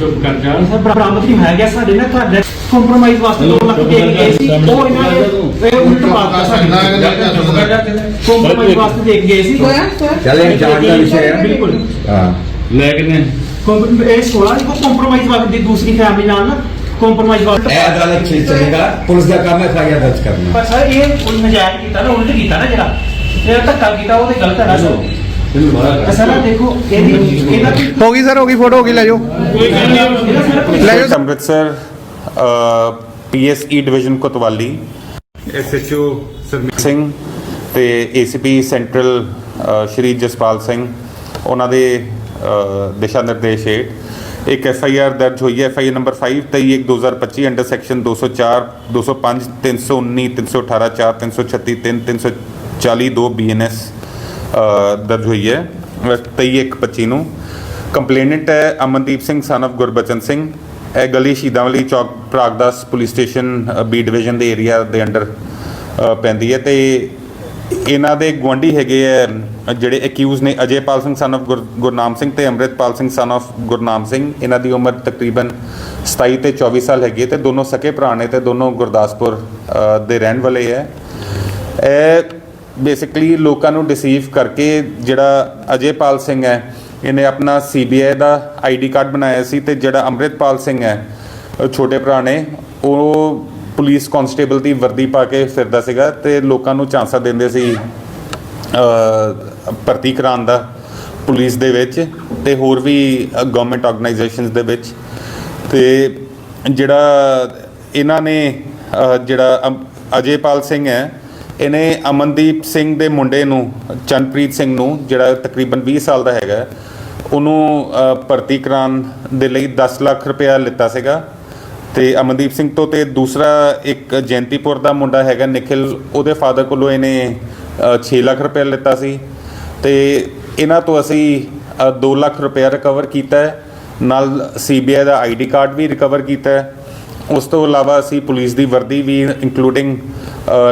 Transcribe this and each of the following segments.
ਚੁੱਪ ਕਰ ਜਾ। ਸਰ ਬਰਾਮਦ ਨਹੀਂ ਹੋਇਆ ਗਿਆ ਸਾਡੇ ਨਾਲ ਤੁਹਾਡੇ ਕੰਪਰੋਮਾਈਜ਼ ਵਾਸਤੇ 2 ਲੱਖ ਦੇ ਕੇ ਗਏ ਸੀ। ਉਹ ਇਹਨਾਂ ਨੇ ਇਹ ਉਲਟ ਮਾਰਤਾ ਸਾਡੇ ਕੰਪਰੋਮਾਈਜ਼ ਵਾਸਤੇ ਦੇ ਕੇ ਗਏ ਸੀ। ਚੱਲ ਇਹ ਜਾਂਚ ਦਾ ਵਿਸ਼ਾ ਹੈ ਬਿਲਕੁਲ। ਹਾਂ। ਲੈ ਕਿੰਨੇ ਕੰਪ- ਇਹ 16 ਦੀ ਕੰਪਰੋਮਾਈਜ਼ ਵਾਸਤੇ ਦੀ ਦੂਸਰੀ ਫੈਮਿਲੀ ਨਾਲ ਨਾ ਕੰਪਰੋਮਾਈਜ਼ ਵਾਸਤੇ ਇਹ ਅਦਾਲਤ ਚ ਚੱਲੇਗਾ ਪੁਲਿਸ ਦਾ ਕੰਮ ਹੈ ਫਾਇਆ ਦਰਜ ਕਰਨਾ ਪਰ ਸਰ ਇਹ ਉਹ ਨਜਾਇਜ਼ ਕੀਤਾ ਨਾ ਉਲਟ ਕੀਤਾ ਨਾ ਜਿਹੜਾ। ਇਹ ਧੱਕਾ ਕੀਤਾ ਉਹ ਤੇ ਗਲਤ ਹੈ ਨਾ ਸਰ। ਸਰ ਆਹ ਦੇਖੋ ਇਹਦੀ ਇਹਨਾਂ ਦੀ ਹੋ ਗਈ ਸਰ ਹੋ ਗਈ ਫੋਟੋ ਹੋ ਗਈ ਲੈ ਜਾਓ। ਇਹਦਾ ਲੈ ਜਾਓ sir. Amritsar PSE division Kotwali. SHO Sarmeet Singh ਤੇ ਏਸੀਪੀ ਸੈਂਟਰਲ ਅ, ਸ਼੍ਰੀ ਜਸਪਾਲ ਸਿੰਘ। ਉਹਨਾਂ ਦੇ ਅ, ਦਿਸ਼ਾ ਨਿਰਦੇਸ਼ ਹੇਠ ਇੱਕ ਐਫ ਆਈ ਆਰ ਦਰਜ ਹੋਈ ਹੈ F I R number 5 23 2025 under section 204 205 319 318 4 336 3 340 2 BNS ਦਰਜ ਹੋਈ ਹੈ। 23 25 ਨੂੰ। ਕੰਪਲੇਨੈਂਟ ਹੈ ਅਮਨਦੀਪ ਸਿੰਘ ਸਨ of ਗੁਰਬਚਨ ਸਿੰਘ। ਇਹ ਗਲੀ Shahidanwali Chowk Pragdas police station B division ਦੇ ਏਰੀਆ ਦੇ ਅੰਡਰ ਪੈਂਦੀ ਹੈ ਤੇ ਇਹਨਾਂ ਦੇ ਗੁਆਂਢੀ ਹੈਗੇ ਆ ਜਿਹੜੇ ਅਕਿਊਜ਼ ਨੇ ਅਜੇਪਾਲ ਸਿੰਘ ਸਨ of ਗੁਰ- ਗੁਰਨਾਮ ਸਿੰਘ ਤੇ ਅੰਮ੍ਰਿਤਪਾਲ ਸਿੰਘ ਸਨ of ਗੁਰਨਾਮ ਸਿੰਘ। ਇਹਨਾਂ ਦੀ ਉਮਰ ਤਕਰੀਬਨ 27 ਤੇ 24 ਸਾਲ ਹੈਗੀ ਹੈ ਤੇ ਦੋਨੋਂ ਸਕੇ ਭਰਾ ਨੇ ਤੇ ਦੋਨੋਂ ਗੁਰਦਾਸਪੁਰ ਦੇ ਰਹਿਣ ਵਾਲੇ ਹੈ ਇਹ ਬੇਸਿਕਲੀ ਲੋਕਾਂ ਨੂੰ ਡਿਸੀਵ ਕਰਕੇ ਜਿਹੜਾ ਅਜੇਪਾਲ ਸਿੰਘ ਹੈ, ਇਹਨੇ ਆਪਣਾ ਸੀਬੀਆਈ ਦਾ ਆਈਡੀ ਕਾਰਡ ਬਣਾਇਆ ਸੀ ਤੇ ਜਿਹੜਾ ਅੰਮ੍ਰਿਤਪਾਲ ਸਿੰਘ ਹੈ ਛੋਟੇ ਭਰਾ ਨੇ, ਉਹ ਪੁਲਿਸ ਕਨਸਟੇਬਲ ਦੀ ਵਰਦੀ ਪਾ ਕੇ ਫਿਰਦਾ ਸੀਗਾ ਤੇ ਲੋਕਾਂ ਨੂੰ ਚਾਂਸਾ ਦਿੰਦੇ ਸੀ ਭਰਤੀ ਕਰਾਉਣ ਦਾ ਪੁਲਿਸ ਦੇ ਵਿੱਚ ਤੇ ਹੋਰ ਵੀ ਗਵਰਨਮੈਂਟ ਆਰਗੇਨਾਈਜੇਸ਼ਨਸ ਦੇ ਵਿੱਚ ਤੇ ਜਿਹੜਾ ਇਹਨਾਂ ਨੇ ਜਿਹੜਾ ਅਮ- ਅਜੇਪਾਲ ਸਿੰਘ ਹੈ ਇਹਨੇ ਅਮਨਦੀਪ ਸਿੰਘ ਦੇ ਮੁੰਡੇ ਨੂੰ ਚੰਨਪ੍ਰੀਤ ਸਿੰਘ ਨੂੰ ਜਿਹੜਾ ਤਕਰੀਬਨ 20 ਸਾਲ ਦਾ ਹੈਗਾ ਉਹਨੂੰ ਭਰਤੀ ਕਰਾਉਣ ਦੇ ਲਈ 10 ਲੱਖ ਰੁਪਇਆ ਲਿੱਤਾ ਸੀਗਾ। ਤੇ ਅਮਨਦੀਪ ਸਿੰਘ ਤੋਂ ਤੇ ਦੂਸਰਾ ਇੱਕ ਜੈਂਤੀਪੁਰ ਦਾ ਮੁੰਡਾ ਹੈਗਾ ਨikhil ਉਹਦੇ ਫਾਦਰ ਕੋਲੋਂ ਇਹਨੇ ਅ, 6 ਲੱਖ ਰੁਪਇਆ ਲਿੱਤਾ ਸੀ। ਤੇ ਇਹਨਾਂ ਤੋਂ ਅਸੀਂ 2 ਲੱਖ ਰੁਪਇਆ ਰਿਕਵਰ ਕੀਤਾ ਹੈ। ਨਾਲ ਸੀਬੀਆਈ ਦਾ ਆਈਡੀ ਕਾਰਡ ਵੀ ਰਿਕਵਰ ਕੀਤਾ ਹੈ। ਉਸ ਤੋਂ ਇਲਾਵਾ ਅਸੀਂ ਪੁਲਿਸ ਦੀ ਵਰਦੀ ਵੀ ਇਨਕਲੂਡਿੰਗ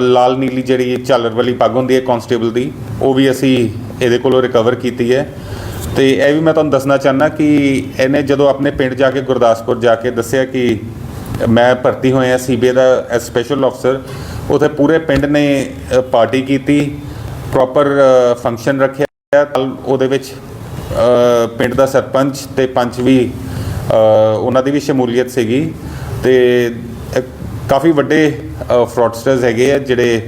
ਲਾਲ ਨੀਲੀ ਜਿਹੜੀ ਝਾਲਰ ਵਾਲੀ ਪੱਗ ਹੁੰਦੀ ਹੈ ਕਾਂਸਟੇਬਲ ਦੀ, ਉਹ ਵੀ ਅਸੀਂ ਇਹਦੇ ਕੋਲੋਂ ਰਿਕਵਰ ਕੀਤੀ ਹੈ। ਤੇ ਇਹ ਵੀ ਮੈਂ ਤੁਹਾਨੂੰ ਦੱਸਣਾ ਚਾਹਨਾ ਕਿ ਇਹਨੇ ਜਦੋਂ ਆਪਣੇ ਪਿੰਡ ਜਾ ਕੇ ਗੁਰਦਾਸਪੁਰ ਜਾ ਕੇ ਦੱਸਿਆ ਕਿ ਮੈਂ ਭਰਤੀ ਹੋਇਆ ਸੀਬੀਆਈ ਦਾ ਸਪੈਸ਼ਲ ਅਫਸਰ ਉਥੇ ਪੂਰੇ ਪਿੰਡ ਨੇ ਪਾਰਟੀ ਕੀਤੀ ਪ੍ਰੋਪਰ ਫੰਕਸ਼ਨ ਰੱਖਿਆ। ਕੱਲ੍ਹ ਉਹਦੇ ਵਿੱਚ ਪਿੰਡ ਦਾ ਸਰਪੰਚ ਤੇ ਪੰਚ ਵੀ ਉਹਨਾਂ ਦੀ ਵੀ ਸ਼ਮੂਲੀਅਤ ਸੀਗੀ। ਤੇ ਕਾਫੀ ਵੱਡੇ ਫਰਾਡਸਟਰਸ ਹੈਗੇ ਆ ਜਿਹੜੇ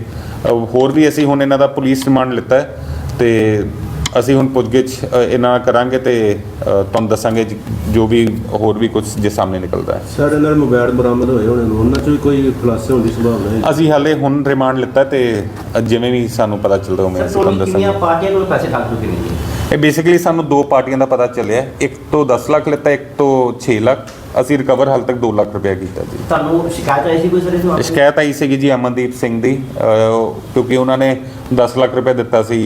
ਹੋਰ ਵੀ ਅਸੀਂ ਹੁਣ ਇਹਨਾਂ ਦਾ ਪੁਲਿਸ ਰਿਮਾਂਡ ਲਿੱਤਾ ਹੈ ਤੇ ਅਸੀਂ ਹੁਣ ਪੁੱਛਗਿੱਛ ਇਹਨਾਂ ਨਾਲ ਕਰਾਂਗੇ ਤੇ ਤੁਹਾਨੂੰ ਦੱਸਾਂਗੇ ਜ- ਜੋ ਵੀ ਹੋਰ ਵੀ ਕੁਝ ਜੇ ਸਾਹਮਣੇ ਨਿਕਲਦਾ ਹੈ। ਸਰ ਇਹਨਾਂ ਦੇ ਮੋਬਾਈਲ ਬਰਾਮਦ ਹੋਏ ਹੋਣੇ ਨੂੰ ਉਹਨਾਂ 'ਚ ਵੀ ਕੋਈ ਖੁਲਾਸੇ ਹੋਣ ਦੀ ਸੰਭਾਵਨਾ ਹੈ? ਅਸੀਂ ਹਾਲੇ ਹੁਣ ਰਿਮਾਂਡ ਲਿੱਤਾ ਤੇ ਜਿਵੇਂ ਵੀ ਸਾਨੂੰ ਪਤਾ ਚੱਲਦਾ ਉਵੇਂ ਅਸੀਂ ਤੁਹਾਨੂੰ ਕਿੰਨੀਆਂ ਦੱਸਾਂਗੇ। ਪਾਰਟੀਆਂ ਕੋਲ ਪੈਸੇ ਠੱਗ ਚੁੱਕੇ ਨੇ ਜੀ? ਇਹ ਬੇਸਿਕਲੀ ਸਾਨੂੰ ਦੋ ਪਾਰਟੀਆਂ ਦਾ ਪਤਾ ਚੱਲਿਆ। ਇੱਕ ਤੋਂ 10 ਲੱਖ ਲਿੱਤਾ ਇੱਕ ਤੋਂ 6 ਲੱਖ। ਅਸੀਂ ਰਿਕਵਰ ਹਾਲ ਤੱਕ 2 ਲੱਖ ਰੁਪਏ ਕੀਤਾ ਜੀ। ਤੁਹਾਨੂੰ ਸ਼ਿਕਾਇਤ ਆਈ ਸੀ ਕੋਈ ਸਰ ਇਸ ਵਾਰ ਸ਼ਿਕਾਇਤ ਆਈ ਸੀਗੀ ਜੀ ਅਮਨਦੀਪ ਸਿੰਘ ਦੀ। ਕਿਉਂਕਿ ਉਹਨਾਂ ਨੇ 10 ਲੱਖ ਰੁਪਏ ਦਿੱਤਾ ਸੀ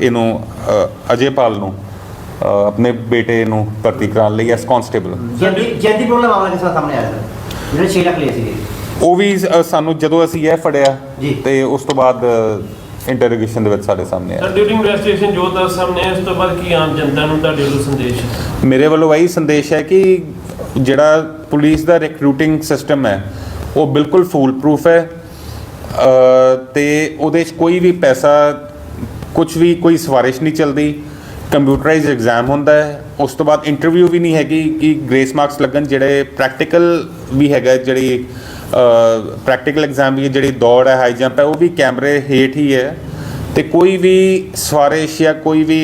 ਇਹਨੂੰ ਅਜੇਪਾਲ ਨੂੰ ਆਪਣੇ ਬੇਟੇ ਨੂੰ ਭਰਤੀ ਕਰਾਉਣ ਲਈ S constable Zaidi Zaidi problem ਮਾਮਲਾ ਕਿਸ ਸਾਹਮਣੇ ਆਇਆ ਸਰ। ਜਿਹੜੇ 6 ਲੱਖ ਲਏ ਸੀਗੇ। ਉਹ ਵੀ ਸਾਨੂੰ ਜਦੋਂ ਅਸੀਂ ਇਹ ਫੜਿਆ। ਤੇ ਉਸ ਤੋਂ ਬਾਅਦ ਇੰਟਰੋਗੇਸ਼ਨ ਦੇ ਵਿੱਚ ਸਾਡੇ ਸਾਹਮਣੇ ਸਰ ਆਇਆ ਡਿਊਟੀ ਇਨਵੈਸਟੀਗੇਸ਼ਨ ਜੋ ਦੱਸ ਸਾਹਮਣੇ ਆਇਆ, ਇਸ ਤੋਂ ਬਾਅਦ ਕੀ ਆਮ ਜਨਤਾ ਨੂੰ ਤੁਹਾਡੇ ਵੱਲੋਂ ਸੰਦੇਸ਼ ਹੈ? ਮੇਰੇ ਵੱਲੋਂ ਇਹੀ ਸੰਦੇਸ਼ ਹੈ ਕਿ ਜਿਹੜਾ ਪੁਲਿਸ ਦਾ ਰਿਕਰੂਟਿੰਗ ਸਿਸਟਮ ਹੈ ਉਹ ਬਿਲਕੁਲ ਫੂਲ ਪ੍ਰੂਫ ਹੈ ਅ, ਤੇ ਉਹਦੇ 'ਚ ਕੋਈ ਵੀ ਪੈਸਾ ਕੁਝ ਵੀ ਕੋਈ ਸਿਫਾਰਿਸ਼ ਨਹੀਂ ਚੱਲਦੀ। ਕੰਪਿਊਟਰਾਈਜ਼ਡ ਐਗਜ਼ਾਮ ਹੁੰਦਾ ਹੈ। ਉਸ ਤੋਂ ਬਾਅਦ ਇੰਟਰਵਿਊ ਵੀ ਨਹੀਂ ਹੈਗੀ ਕਿ ਗ੍ਰੇਸ ਮਾਰਕਸ ਲੱਗਣ ਜਿਹੜੇ ਪ੍ਰੈਕਟੀਕਲ ਵੀ ਹੈਗਾ ਜਿਹੜੀ ਪ੍ਰੈਕਟੀਕਲ ਐਗਜ਼ਾਮ ਵੀ ਜਿਹੜੀ ਦੌੜ ਹੈ ਹਾਈ ਜੰਪ ਹੈ, ਉਹ ਵੀ ਕੈਮਰੇ ਹੇਠ ਹੀ ਹੈ। ਤੇ ਕੋਈ ਵੀ ਸਵਾਰਿਸ਼ ਜਾਂ ਕੋਈ ਵੀ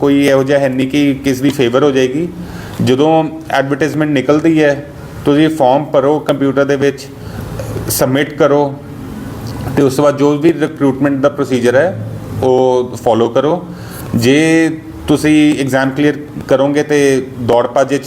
ਕੋਈ ਇਹੋ ਜਿਹਾ ਹੈ ਨਹੀਂ ਕਿ ਕਿਸ ਦੀ ਫੇਵਰ ਹੋ ਜਾਏਗੀ। ਜਦੋਂ ਐਡਵਰਟਾਈਜ਼ਮੈਂਟ ਨਿਕਲਦੀ ਹੈ, ਤੁਸੀਂ ਫਾਰਮ ਭਰੋ ਕੰਪਿਊਟਰ ਦੇ ਵਿੱਚ ਸਬਮਿਟ ਕਰੋ, ਤੇ ਉਸ ਤੋਂ ਬਾਅਦ ਜੋ ਵੀ ਰਿਕਰੂਟਮੈਂਟ ਦਾ ਪ੍ਰੋਸੀਜਰ ਹੈ, ਉਹ ਫੋਲੋ ਕਰੋ। ਜੇ ਤੁਸੀਂ ਐਗਜ਼ਾਮ ਕਲੀਅਰ ਕਰੋਗੇ ਤੇ ਦੌੜ ਭੱਜ ਵਿੱਚ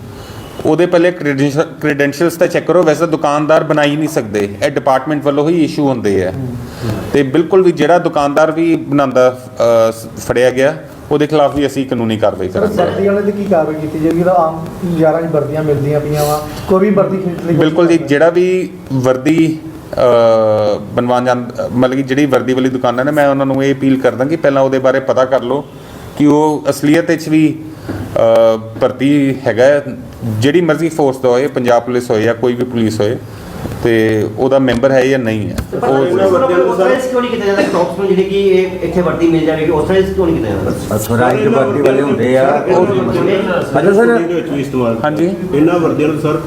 ਉਹਦੇ ਪਹਿਲੇ ਕ੍ਰੈਡੈਂਸ਼ੀਅਲਸ ਤਾਂ ਚੈੱਕ ਕਰੋ ਵੈਸੇ ਦੁਕਾਨਦਾਰ ਬਣਾ ਹੀ ਨਹੀਂ ਸਕਦੇ। ਇਹ ਡਿਪਾਰਟਮੈਂਟ ਵੱਲੋਂ ਹੀ ਇਸ਼ੂ ਹੁੰਦੇ ਆ। ਤੇ ਬਿਲਕੁਲ ਵੀ ਜਿਹੜਾ ਦੁਕਾਨਦਾਰ ਵੀ ਬਣਾਉਂਦਾ ਫੜਿਆ ਗਿਆ ਉਹਦੇ ਖਿਲਾਫ ਵੀ ਅਸੀਂ ਕਾਨੂੰਨੀ ਕਾਰਵਾਈ ਕਰਾਂਗੇ। ਵਰਦੀ ਵਾਲੇ ਤੇ ਕੀ ਕਾਰਵਾਈ ਕੀਤੀ ਜਾਏਗੀ ਤਾਂ ਆਮ ਯਾਰਾਂ ਦੀ ਵਰਦੀਆਂ ਮਿਲਦੀਆਂ ਪਈਆਂ ਵਾ ਕੋਈ ਵੀ ਵਰਦੀ ਖਰੀਦ ਲਈ ਬਿਲਕੁਲ ਜੀ ਜਿਹੜਾ ਵੀ ਵਰਦੀ ਬਣਵਾਉਣ ਜਾਂ ਮਤਲਬ ਕਿ ਜਿਹੜੀ ਵਰਦੀ ਵਾਲੀ ਦੁਕਾਨਾਂ ਨੇ ਮੈਂ ਉਹਨਾਂ ਨੂੰ ਇਹ ਅਪੀਲ ਕਰਦਾ ਕਿ ਪਹਿਲਾਂ ਉਹਦੇ ਬਾਰੇ ਪਤਾ ਕਰ ਲਓ ਕਿ ਉਹ ਅਸਲੀਅਤ ਵਿੱਚ ਵੀ ਭਰਤੀ ਹੈਗਾ। ਜਿਹੜੀ ਮਰਜ਼ੀ ਫੋਰਸ ਦਾ ਹੋਏ ਪੰਜਾਬ ਪੁਲਿਸ ਹੋਏ ਜਾਂ ਕੋਈ ਵੀ ਪੁਲਿਸ ਹੋਏ ਤੇ ਉਹਦਾ ਮੈਂਬਰ ਹੈ ਜਾਂ ਨਹੀਂ ਹੈ? ਉਹ ਉਸ ਕਿਉਂ ਨਹੀਂ ਕੀਤਾ ਜਾਂਦਾ? ਟੌਪਸ ਨੂੰ ਜਿਹੜੀ ਕਿ ਇਹ ਇੱਥੇ ਵਰਦੀ ਮਿਲ ਜਾਵੇਗੀ ਉਸ ਤਰ੍ਹਾਂ ਕਿਉਂ ਨਹੀਂ ਕੀਤਾ ਜਾਂਦਾ? ਅਥੋਰਾਈਜ਼ਡ ਵਰਦੀ ਵਾਲੇ ਹੁੰਦੇ ਆ। ਉਹ ਅੱਛਾ ਸਰ ਦੇ ਵਿੱਚ ਵੀ ਇਸਤੇਮਾਲ ਹਾਂਜੀ। ਇਹਨਾਂ ਵਰਦੀਆਂ ਨੂੰ ਸਰ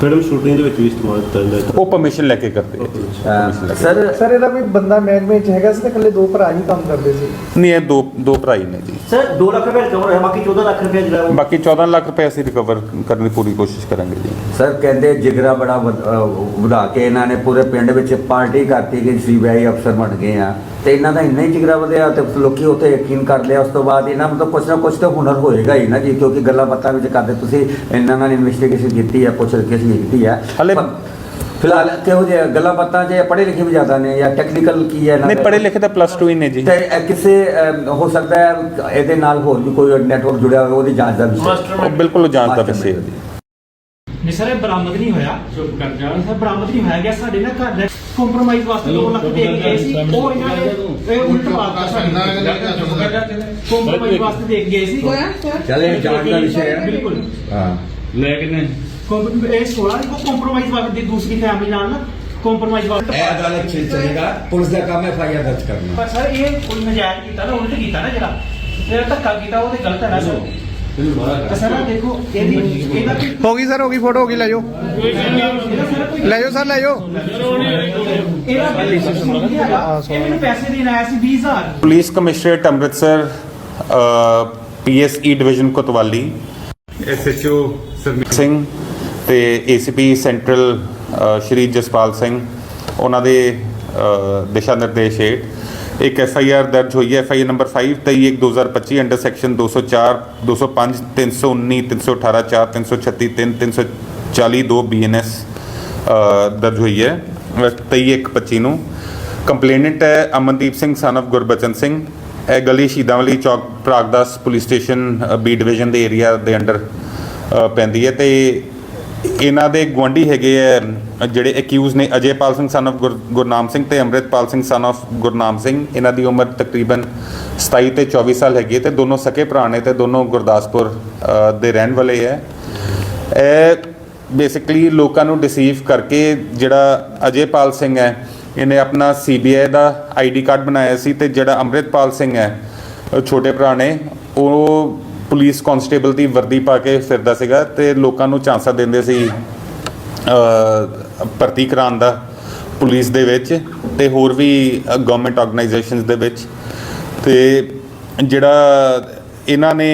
ਫਿਲਮ ਸ਼ੂਟਿੰਗ ਦੇ ਵਿੱਚ ਵੀ ਇਸਤੇਮਾਲ ਕੀਤਾ ਜਾਂਦਾ ਹੈ। ਉਹ ਪਰਮਿਸ਼ਨ ਲੈ ਕੇ ਕਰਦੇ ਆ। ਸਰ ਸਰ ਇਹਦਾ ਕੋਈ ਬੰਦਾ ਮਹਿਕਮੇ 'ਚ ਹੈਗਾ? ਸੀ ਤੇ ਇਕੱਲੇ ਦੋ ਭਰਾ ਹੀ ਕੰਮ ਕਰਦੇ ਸੀ। ਨਹੀਂ ਇਹ ਦੋ ਦੋ ਭਰਾ ਹੀ ਨੇ ਜੀ। ਸਰ 2 ਲੱਖ ਰੁਪਏ ਰਿਕਵਰ ਹੋਇਆ ਬਾਕੀ 14 ਲੱਖ ਰੁਪਏ ਜਿਹੜਾ ਉਹ ਬਾਕੀ 14 ਲੱਖ ਰੁਪਏ ਅਸੀਂ ਰਿਕਵਰ ਕਰਨ ਦੀ ਪੂਰੀ ਕੋਸ਼ਿਸ਼ ਕਰਾਂਗੇ ਜੀ। ਸਰ ਕਹਿੰਦੇ ਜਿਗਰਾ ਬੜਾ ਵਧ- ਅਹ ਵਧਾ ਕੇ ਇਹਨਾਂ ਨੇ ਪੂਰੇ ਪਿੰਡ ਵਿੱਚ ਪਾਰਟੀ ਕਰਤੀ ਕਿ ਸੀਬੀਆਈ ਅਫਸਰ ਬਣ ਗਏ ਆ। ਤੇ ਇਹਨਾਂ ਦਾ ਇੰਨਾ ਹੀ ਜਿਗਰਾ ਵਧਿਆ ਤੇ ਲੋਕੀ ਉੱਤੇ ਯਕੀਨ ਕਰ ਲਿਆ। ਉਸ ਤੋਂ ਬਾਅਦ ਇਹਨਾਂ ਮਤਲਬ ਕੁਛ ਨਾ ਕੁਛ ਤਾਂ ਹੁਨਰ ਹੋਏਗਾ ਹੀ ਨਾ ਜੀ ਕਿਉਂਕਿ ਗੱਲਾਂ ਬਾਤਾਂ ਵਿੱਚ ਕਰਦੇ ਤੁਸੀਂ ਇਹਨਾਂ ਨਾਲ ਇਨਵੈਸਟੀਗੇਸ਼ਨ ਕੀਤੀ ਹੈ ਪੁੱਛ ਰਿਕੇਸ਼ ਕੀਤੀ ਹੈ ਹਾਲੇ- ਫਿਲਹਾਲ ਕਿਹੋ ਜਿਹੇ ਗੱਲਾਂ ਬਾਤਾਂ ਜੇ ਪੜ੍ਹੇ ਲਿਖੇ ਵੀ ਜ਼ਿਆਦਾ ਨੇ ਜਾਂ ਟੈਕਨੀਕਲ ਕੀ ਹੈ ਇਹਨਾਂ ਨਹੀਂ ਦਾ? ਪੜ੍ਹੇ ਲਿਖੇ ਤਾਂ ਪਲੱਸ 2 ਹੀ ਨੇ ਜੀ। ਤੇ ਕਿਸੇ ਹੋ ਸਕਦਾ ਹੈ ਇਹਦੇ ਨਾਲ ਹੋਰ ਵੀ ਕੋਈ ਨੈਟਵਰਕ ਜੁੜਿਆ ਹੋਵੇ ਉਹਦੀ ਜਾਂਚ ਦਾ ਵਿਸ਼ਾ। ਬਿਲਕੁਲ ਉਹ ਜਾਣਦਾ ਵੈਸੇ ਨਹੀਂ ਸਰ ਇਹ ਬਰਾਮਦ ਨਹੀਂ ਹੋਇਆ। ਚੁੱਪ ਕਰ ਜਾ। ਸਰ ਬਰਾਮਦ ਨਹੀਂ ਹੋਇਆ ਗਿਆ। ਸਾਡੇ ਨਾਲ ਘਰ ਦਾ ਕੰਪਰੋਮਾਈਜ਼ ਵਾਸਤੇ 2 ਲੱਖ ਦੇ ਕੇ ਗਏ ਸੀ। ਉਹ ਇਹਨਾਂ ਨੇ ਇਹ ਉਲਟ ਪਾਤਾ ਸਾਡੇ ਚੁੱਪ ਕਰ ਜਾ। ਕੰਪਰੋਮਾਈਜ਼ ਵਾਸਤੇ ਦੇ ਕੇ ਗਏ ਸੀ। ਚੱਲ ਇਹ ਜਾਂਚ ਦਾ ਵਿਸ਼ਾ ਹੈ। ਬਿਲਕੁਲ। ਹਾਂ। ਲੈ ਕਿੰਨੇ? ਕੰਪ- ਇਹ 16 ਕੋ ਕੰਪਰੋਮਾਈਜ਼ ਵਾਸਤੇ ਦੀ ਦੂਸਰੀ ਫੈਮਿਲੀ ਨਾਲ ਨਾ ਕੰਪਰੋਮਾਈਜ਼ ਵਾਸਤੇ ਇਹ ਅਦਾਲਤ ਚ ਚੱਲੇਗਾ। ਪੁਲਿਸ ਦਾ ਕੰਮ ਹੈ ਐਫਆਈਆਰ ਦਰਜ ਕਰਨਾ। ਪਰ ਸਰ ਇਹ ਕੋਈ ਨਜਾਇਜ਼ ਕੀਤਾ ਨਾ ਉਲਟ ਕੀਤਾ ਨਾ ਜਿਹੜਾ। ਜਿਹੜਾ ਧੱਕਾ ਕੀਤਾ ਉਹ ਤੇ ਗਲਤ ਹੈ ਨਾ ਸਰ। ਤਾਂ ਸਰ ਆਹ ਦੇਖੋ ਇਹਦੀ ਇਹਦਾ ਕੋਈ ਹੋ ਗਈ ਸਰ ਹੋ ਗਈ ਫੋਟੋ ਹੋ ਗਈ ਲੈ ਜਾਓ। ਲੈ ਜਾਓ ਸਰ ਲੈ ਜਾਓ। ਇਹਦਾ ਕੋਈ ਕਸੂਰ ਨਹੀਂ ਹੈਗਾ। ਇਹ ਮੈਨੂੰ ਪੈਸੇ ਦੇਣ ਆਇਆ ਸੀ 20000 police commissionerate Amritsar PSE division Kotwali SHO Sarmeet Singh ਤੇ ਏਸੀਪੀ ਸੈਂਟਰਲ ਅ, ਸ਼੍ਰੀ ਜਸਪਾਲ ਸਿੰਘ ਉਹਨਾਂ ਦੇ ਅ, ਦਿਸ਼ਾ ਨਿਰਦੇਸ਼ ਹੇਠ ਇੱਕ ਐਫ ਆਈ ਆਰ ਦਰਜ ਹੋਈ ਹੈ। F I R number 5 23 2025 under section 204 205 319 318 4 336 3 340 2 BNS ਦਰਜ ਹੋਈ ਹੈ। 23 ਇੱਕ 25 ਨੂੰ। ਕੰਪਲੇਨੈਂਟ ਹੈ ਅਮਨਦੀਪ ਸਿੰਘ ਸਨ of ਗੁਰਬਚਨ ਸਿੰਘ। ਇਹ ਗਲੀ Shahidanwali Chowk Pragdas police station B division ਦੇ ਏਰੀਆ ਦੇ ਅੰਡਰ ਪੈਂਦੀ ਹੈ ਤੇ ਇਹਨਾਂ ਦੇ ਗੁਆਂਢੀ ਹੈਗੇ ਆ, ਜਿਹੜੇ ਅਕਿਊਜ਼ ਨੇ, ਅਜੇਪਾਲ ਸਿੰਘ ਸਨ of ਗੁਰ- ਗੁਰਨਾਮ ਸਿੰਘ ਤੇ ਅੰਮ੍ਰਿਤਪਾਲ ਸਿੰਘ ਸਨ of ਗੁਰਨਾਮ ਸਿੰਘ। ਇਹਨਾਂ ਦੀ ਉਮਰ ਤਕਰੀਬਨ 27 ਤੇ 24 ਸਾਲ ਹੈਗੀ ਹੈ ਤੇ ਦੋਨੋਂ ਸਕੇ ਭਰਾ ਨੇ ਤੇ ਦੋਨੋਂ ਗੁਰਦਾਸਪੁਰ ਦੇ ਰਹਿਣ ਵਾਲੇ ਹੈ ਇਹ ਬੇਸਿਕਲੀ ਲੋਕਾਂ ਨੂੰ ਡਿਸੀਵ ਕਰਕੇ ਜਿਹੜਾ ਅਜੇਪਾਲ ਸਿੰਘ ਹੈ, ਇਹਨੇ ਆਪਣਾ ਸੀਬੀਆਈ ਦਾ ਆਈਡੀ ਕਾਰਡ ਬਣਾਇਆ ਸੀ ਤੇ ਜਿਹੜਾ ਅੰਮ੍ਰਿਤਪਾਲ ਸਿੰਘ ਹੈ ਛੋਟੇ ਭਰਾ ਨੇ, ਉਹ ਪੁਲਿਸ ਕਨਸਟੇਬਲ ਦੀ ਵਰਦੀ ਪਾ ਕੇ ਫਿਰਦਾ ਸੀਗਾ ਤੇ ਲੋਕਾਂ ਨੂੰ ਚਾਂਸਾ ਦਿੰਦੇ ਸੀ ਭਰਤੀ ਕਰਾਉਣ ਦਾ ਪੁਲਿਸ ਦੇ ਵਿੱਚ ਤੇ ਹੋਰ ਵੀ ਗਵਰਨਮੈਂਟ ਆਰਗੇਨਾਈਜੇਸ਼ਨਸ ਦੇ ਵਿੱਚ। ਤੇ ਜਿਹੜਾ ਇਹਨਾਂ ਨੇ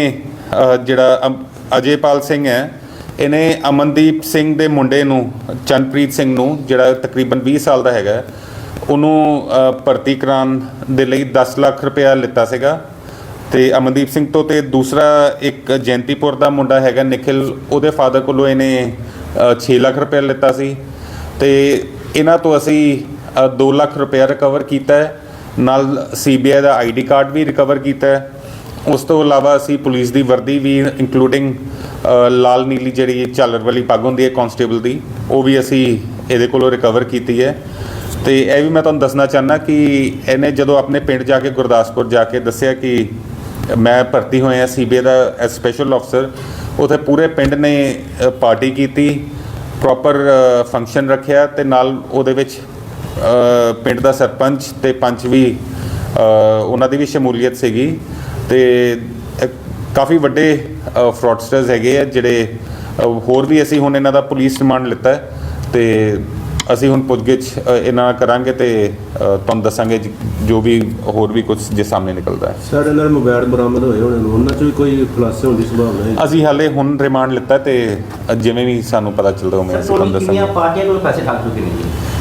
ਅ, ਜਿਹੜਾ ਅਮ- ਅਜੇਪਾਲ ਸਿੰਘ ਹੈ ਇਹਨੇ ਅਮਨਦੀਪ ਸਿੰਘ ਦੇ ਮੁੰਡੇ ਨੂੰ ਚੰਨਪ੍ਰੀਤ ਸਿੰਘ ਨੂੰ ਜਿਹੜਾ ਤਕਰੀਬਨ 20 ਸਾਲ ਦਾ ਹੈਗਾ ਉਹਨੂੰ ਭਰਤੀ ਕਰਾਉਣ ਦੇ ਲਈ 10 ਲੱਖ ਰੁਪਇਆ ਲਿੱਤਾ ਸੀਗਾ। ਤੇ ਅਮਨਦੀਪ ਸਿੰਘ ਤੋਂ ਤੇ ਦੂਸਰਾ ਇੱਕ ਜੈਂਤੀਪੁਰ ਦਾ ਮੁੰਡਾ ਹੈਗਾ ਨikhil, ਉਹਦੇ ਫਾਦਰ ਕੋਲੋਂ ਇਹਨੇ 6 ਲੱਖ ਰੁਪਏ ਲਿੱਤਾ ਸੀ। ਤੇ ਇਹਨਾਂ ਤੋਂ ਅਸੀਂ 2 ਲੱਖ ਰੁਪਏ ਰਿਕਵਰ ਕੀਤਾ ਹੈ। ਨਾਲ ਸੀਬੀਆਈ ਦਾ ਆਈਡੀ ਕਾਰਡ ਵੀ ਰਿਕਵਰ ਕੀਤਾ ਹੈ। ਉਸ ਤੋਂ ਇਲਾਵਾ ਅਸੀਂ ਪੁਲਿਸ ਦੀ ਵਰਦੀ ਵੀ ਇਨਕਲੂਡਿੰਗ ਲਾਲ ਨੀਲੀ ਜਿਹੜੀ ਝਾਲਰ ਵਾਲੀ ਪੱਗ ਹੁੰਦੀ ਹੈ ਕਾਂਸਟੇਬਲ ਦੀ, ਉਹ ਵੀ ਅਸੀਂ ਇਹਦੇ ਕੋਲੋਂ ਰਿਕਵਰ ਕੀਤੀ ਹੈ। ਤੇ ਇਹ ਵੀ ਮੈਂ ਤੁਹਾਨੂੰ ਦੱਸਣਾ ਚਾਹਨਾ ਕਿ ਇਹਨੇ ਜਦੋਂ ਆਪਣੇ ਪਿੰਡ ਜਾ ਕੇ ਗੁਰਦਾਸਪੁਰ ਜਾ ਕੇ ਦੱਸਿਆ ਕਿ ਮੈਂ ਭਰਤੀ ਹੋਇਆ ਸੀਬੀਆਈ ਦਾ ਸਪੈਸ਼ਲ ਅਫਸਰ ਉਥੇ ਪੂਰੇ ਪਿੰਡ ਨੇ ਪਾਰਟੀ ਕੀਤੀ ਪ੍ਰੋਪਰ ਫੰਕਸ਼ਨ ਰੱਖਿਆ ਤੇ ਨਾਲ ਉਹਦੇ ਵਿੱਚ ਪਿੰਡ ਦਾ ਸਰਪੰਚ ਤੇ ਪੰਚ ਵੀ ਉਹਨਾਂ ਦੀ ਵੀ ਸ਼ਮੂਲੀਅਤ ਸੀਗੀ ਤੇ ਕਾਫੀ ਵੱਡੇ ਫਰਾਡਸਟਰਸ ਹੈਗੇ ਆ ਜਿਹੜੇ ਹੋਰ ਵੀ ਅਸੀਂ ਹੁਣ ਇਹਨਾਂ ਦਾ ਪੁਲਿਸ ਰਿਮਾਂਡ ਲਿੱਤਾ ਹੈ ਤੇ ਅਸੀਂ ਹੁਣ ਪੁੱਛਗਿੱਛ ਇਹਨਾਂ ਕਰਾਂਗੇ ਤੇ ਤੁਹਾਨੂੰ ਦੱਸਾਂਗੇ ਜ- ਜੋ ਵੀ ਹੋਰ ਵੀ ਕੁਝ ਜੇ ਸਾਹਮਣੇ ਨਿਕਲਦਾ ਹੈ। ਸਾਡੇ ਨਾਲ ਮੋਬਾਈਲ ਬਰਾਮਦ ਹੋਏ ਹੋਣੇ ਨੂੰ ਉਹਨਾਂ 'ਚ ਵੀ ਕੋਈ ਖੁਲਾਸੇ ਹੋਣ ਦੀ ਸੰਭਾਵਨਾ ਹੈ? ਅਸੀਂ ਹਾਲੇ ਹੁਣ ਰਿਮਾਂਡ ਲਿੱਤਾ ਤੇ ਜਿਵੇਂ ਵੀ ਸਾਨੂੰ ਪਤਾ ਚੱਲਦਾ ਉਵੇਂ ਅਸੀਂ ਤੁਹਾਨੂੰ ਟੋਟਲ ਕਿੰਨੀਆਂ ਦੱਸਾਂਗੇ ਪਾਰਟੀਆਂ ਕੋਲ ਪੈਸੇ ਠੱਗ ਚੁੱਕੇ ਨੇ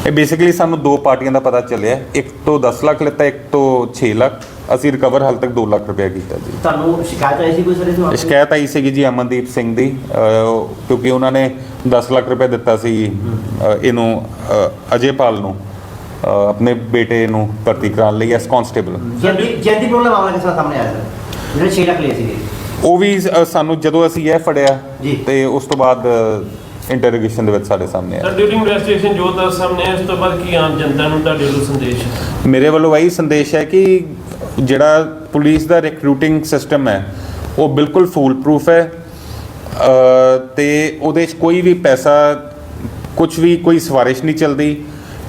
ਇਹ ਬੇਸਿਕਲੀ ਸਾਨੂੰ ਦੋ ਪਾਰਟੀਆਂ ਦਾ ਪਤਾ ਚੱਲਿਆ। ਇੱਕ ਤੋਂ 10 ਲੱਖ ਲਿੱਤਾ ਇੱਕ ਤੋਂ 6 ਲੱਖ। ਅਸੀਂ ਰਿਕਵਰ ਹਾਲ ਤੱਕ 2 ਲੱਖ ਰੁਪਏ ਕੀਤਾ ਜੀ। ਤੁਹਾਨੂੰ ਸ਼ਿਕਾਇਤ ਆਈ ਸੀ ਕੋਈ ਸਰ ਇਸ? ਸ਼ਿਕਾਇਤ ਆਈ ਸੀਗੀ ਜੀ ਅਮਨਦੀਪ ਸਿੰਘ ਦੀ। ਕਿਉਂਕਿ ਉਹਨਾਂ ਨੇ 10 ਲੱਖ ਰੁਪਏ ਦਿੱਤਾ ਸੀ ਇਹਨੂੰ ਅਜੇਪਾਲ ਨੂੰ। ਆਪਣੇ ਬੇਟੇ ਨੂੰ ਭਰਤੀ ਕਰਾਉਣ ਲਈ S constable Zaidi Zaidi problem ਮਾਮਲਾ ਕਿਸ ਤਰ੍ਹਾਂ ਸਾਹਮਣੇ ਆਇਆ ਸਰ ਜਿਹੜੇ 6 ਲੱਖ ਲਏ ਸੀਗੇ। ਉਹ ਵੀ ਸਾਨੂੰ ਜਦੋਂ ਅਸੀਂ ਇਹ ਫੜਿਆ ਜੀ। ਤੇ ਉਸ ਤੋਂ ਬਾਅਦ ਇੰਟਰੋਗੇਸ਼ਨ ਦੇ ਵਿੱਚ ਸਾਡੇ ਸਾਹਮਣੇ ਸਰ ਆਇਆ ਡਿਊਰਿੰਗ ਇਨਵੈਸਟੀਗੇਸ਼ਨ ਜੋ ਦੱਸ ਸਾਹਮਣੇ ਆਇਆ, ਇਸ ਤੋਂ ਬਾਅਦ ਕੀ ਆਮ ਜਨਤਾ ਨੂੰ ਤੁਹਾਡੇ ਵੱਲੋਂ ਸੰਦੇਸ਼ ਹੈ? ਮੇਰੇ ਵੱਲੋਂ ਇਹੀ ਸੰਦੇਸ਼ ਹੈ ਕਿ ਜਿਹੜਾ ਪੁਲਿਸ ਦਾ ਰਿਕਰੂਟਿੰਗ ਸਿਸਟਮ ਹੈ ਉਹ ਬਿਲਕੁਲ ਫੂਲ ਪ੍ਰੂਫ ਹੈ। ਅ, ਤੇ ਉਹਦੇ 'ਚ ਕੋਈ ਵੀ ਪੈਸਾ ਕੁਝ ਵੀ ਕੋਈ ਸਵਾਰਿਸ਼ ਨਹੀਂ ਚਲਦੀ।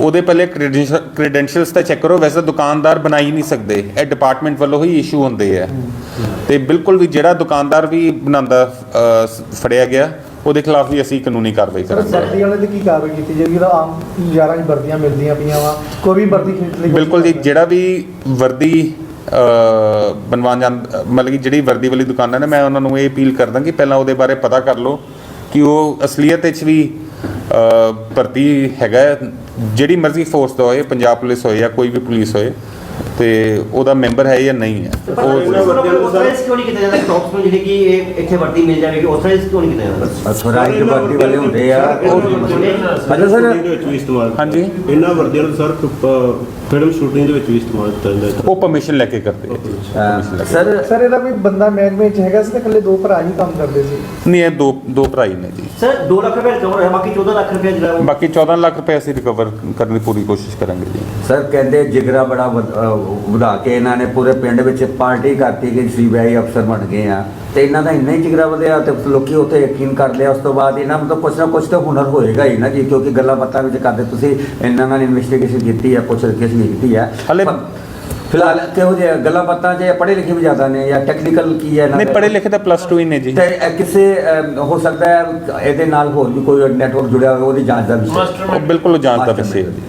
ਉਹਦੇ ਪਹਿਲੇ ਕ੍ਰੈਡੈਂਸ਼ੀਅਲਸ ਤਾਂ ਚੈੱਕ ਕਰੋ ਵੈਸੇ ਦੁਕਾਨਦਾਰ ਬਣਾ ਹੀ ਨਹੀਂ ਸਕਦੇ। ਇਹ ਡਿਪਾਰਟਮੈਂਟ ਵੱਲੋਂ ਹੀ ਇਸ਼ੂ ਹੁੰਦੇ ਆ। ਤੇ ਬਿਲਕੁਲ ਵੀ ਜਿਹੜਾ ਦੁਕਾਨਦਾਰ ਵੀ ਬਣਾਉਂਦਾ ਫੜਿਆ ਗਿਆ ਉਹਦੇ ਖਿਲਾਫ ਵੀ ਅਸੀਂ ਕਾਨੂੰਨੀ ਕਾਰਵਾਈ ਕਰਾਂਗੇ। ਵਰਦੀ ਵਾਲੇ ਤੇ ਕੀ ਕਾਰਵਾਈ ਕੀਤੀ ਜਾਏਗੀ? ਜਿਹੜਾ ਆਮ ਯਾਰਾਂ ਦੀ ਵਰਦੀਆਂ ਮਿਲਦੀਆਂ ਪਈਆਂ ਵਾ ਕੋਈ ਵੀ ਵਰਦੀ ਖਰੀਦ ਲਈ ਬਿਲਕੁਲ ਜੀ ਜਿਹੜਾ ਵੀ ਵਰਦੀ ਬਣਵਾਉਣ ਜਾਂ ਮਤਲਬ ਕਿ ਜਿਹੜੀ ਵਰਦੀ ਵਾਲੀ ਦੁਕਾਨਾਂ ਨੇ ਮੈਂ ਉਹਨਾਂ ਨੂੰ ਇਹ ਅਪੀਲ ਕਰਦਾ ਕਿ ਪਹਿਲਾਂ ਉਹਦੇ ਬਾਰੇ ਪਤਾ ਕਰ ਲਓ ਕਿ ਉਹ ਅਸਲੀਅਤ ਵਿੱਚ ਵੀ ਭਰਤੀ ਹੈਗਾ ਜਿਹੜੀ ਮਰਜ਼ੀ ਫੋਰਸ ਦਾ ਹੋਏ, ਪੰਜਾਬ ਪੁਲਿਸ ਹੋਏ ਜਾਂ ਕੋਈ ਵੀ ਪੁਲਿਸ ਹੋਏ ਤੇ ਉਹਦਾ ਮੈਂਬਰ ਹੈ ਜਾਂ ਨਹੀਂ ਹੈ? ਉਹ ਕਿਉਂ ਨਹੀਂ ਕੀਤਾ ਜਾਂਦਾ? ਟੌਪਸ ਨੂੰ ਜਿਹੜੇ ਕਿ ਇਹ ਇੱਥੇ ਵਰਤੀ ਮਿਲ ਜਾਵੇਗੀ ਉਸ ਤਰ੍ਹਾਂ ਕਿਉਂ ਨਹੀਂ ਕੀਤਾ ਜਾਂਦਾ? ਅਥੋਰਾਈਜ਼ਡ ਵਰਦੀ ਵਾਲੇ ਹੁੰਦੇ ਆ। ਉਹ ਮਤਲਬ ਸਰ। ਦੇ ਵਿੱਚ ਵੀ ਇਸਤੇਮਾਲ ਹਾਂਜੀ। ਇਹਨਾਂ ਵਰਦੀਆਂ ਨੂੰ ਸਰ ਫਿਲਮ ਸ਼ੂਟਿੰਗ ਦੇ ਵਿੱਚ ਵੀ ਇਸਤੇਮਾਲ ਕੀਤਾ ਜਾਂਦਾ ਹੈ ਉਹ ਪਰਮਿਸ਼ਨ ਲੈ ਕੇ ਕਰਦੇ ਆ। ਕੇ। ਸਰ ਸਰ ਇਹਦਾ ਵੀ ਬੰਦਾ ਮਹਿਕਮੇ 'ਚ ਹੈਗਾ ਸੀ ਤੇ ਇਕੱਲੇ ਦੋ ਭਰਾ ਹੀ ਕੰਮ ਕਰਦੇ ਸੀ? ਨਹੀਂ ਇਹ ਦੋ ਦੋ ਭਰਾ ਹੀ ਨੇ ਜੀ। ਸਰ 2 ਲੱਖ ਰੁਪਏ ਰਿਕਵਰ ਹੋਇਆ ਬਾਕੀ 14 ਲੱਖ ਰੁਪਏ ਜਿਹੜਾ ਉਹ ਬਾਕੀ 14 ਲੱਖ ਰੁਪਏ ਅਸੀਂ ਰਿਕਵਰ ਕਰਨ ਦੀ ਪੂਰੀ ਕੋਸ਼ਿਸ਼ ਕਰਾਂਗੇ ਜੀ। ਸਰ ਕਹਿੰਦੇ ਜਿਗਰਾ ਬੜਾ ਵਧ- ਅਹ ਵਧਾ ਕੇ ਇਹਨਾਂ ਨੇ ਪੂਰੇ ਪਿੰਡ ਵਿੱਚ ਪਾਰਟੀ ਕਰਤੀ ਕਿ ਸੀਬੀਆਈ ਅਫਸਰ ਬਣ ਗਏ ਆ। ਤੇ ਇਹਨਾਂ ਦਾ ਇੰਨਾ ਹੀ ਜਿਗਰਾ ਵਧਿਆ ਤੇ ਲੋਕੀ ਉੱਥੇ ਯਕੀਨ ਕਰ ਲਿਆ। ਉਸ ਤੋਂ ਬਾਅਦ ਇਹਨਾਂ ਮਤਲਬ ਕੁਛ ਨਾ ਕੁਛ ਤਾਂ ਹੁਨਰ ਹੋਏਗਾ ਹੀ ਨਾ ਜੀ ਕਿਉਂਕਿ ਗੱਲਾਂ ਬਾਤਾਂ ਵਿੱਚ ਕਰਦੇ ਤੁਸੀਂ ਇਹਨਾਂ ਨਾਲ ਇਨਵੈਸਟੀਗੇਸ਼ਨ ਕੀਤੀ ਹੈ ਪੁੱਛ ਰਿਕੇਸ਼ ਵੀ ਕੀਤੀ ਹੈ ਹਾਲੇ- ਫਿਲਹਾਲ ਕਿਹੋ ਜਿਹੇ ਗੱਲਾਂ ਬਾਤਾਂ 'ਚ ਪੜ੍ਹੇ ਲਿਖੇ ਵੀ ਜ਼ਿਆਦਾ ਨੇ ਜਾਂ ਟੈਕਨੀਕਲ ਕੀ ਹੈ ਇਹਨਾਂ ਨਹੀਂ? ਪੜ੍ਹੇ ਲਿਖੇ ਤਾਂ ਪਲੱਸ 2 ਹੀ ਨੇ ਜੀ। ਤੇ ਕਿਸੇ ਹੋ ਸਕਦਾ ਹੈ ਇਹਦੇ ਨਾਲ ਹੋਰ ਵੀ ਕੋਈ ਨੈਟਵਰਕ ਜੁੜਿਆ ਹੋਵੇ ਉਹਦੀ ਜਾਂਚ ਦਾ ਵਿਸ਼ਾ। ਬਿਲਕੁਲ ਜਾਂਚ ਦਾ ਵਿਸ਼ੇ। ਜੀ